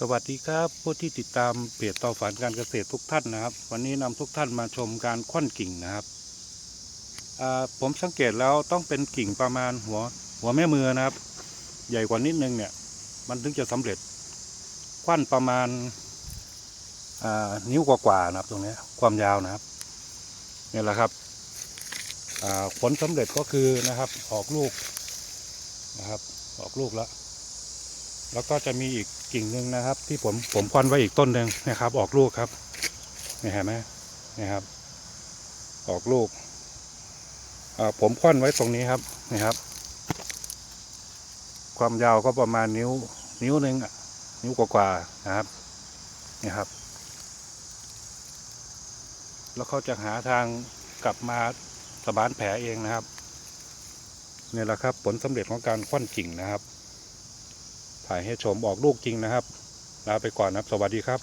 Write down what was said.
สวัสดีครับผู้ที่ติดตามเพจต่อฝันการเกษตรทุกท่านนะครับ วันนี้นำทุกท่านมาชมการค่นกิ่งนะครับผมสังเกตแล้วต้องเป็นกิ่งประมาณหัวหัวแม่มือนะครับ ใหญ่กว่านิดนึงเนี่ย มันถึงจะสำเร็จควันประมาณานิ้วกว่าๆนะครับตรงนี้ความยาวนะครับเนี่ยแหละครับผลสำเร็จก็คือนะครับออกลูกนะครับออกลูกแล้ว แล้วก็จะมีอีกกิ่งหนึ่งนะครับ ที่ผมผมควันไว้อีกต้นหนึ่งนะครับ ออกลูกครับนี่เห็นไหมนี่ครับ ออกลูกผมควันไว้ตรงนี้ครับนี่ครับ ความยาวก็ประมาณนิ้ว นิ้วหนึ่งนิ้วกว่าๆนะครับนี่ครับ แล้วเขาจะหาทางกลับมาสมานแผลเองนะครับนี่แหละครับ ผลสำเร็จของการควันกิ่งนะครับ ถ่ายให้ชมออกลูกจริงนะครับลาไปก่อนนะครับ สวัสดีครับ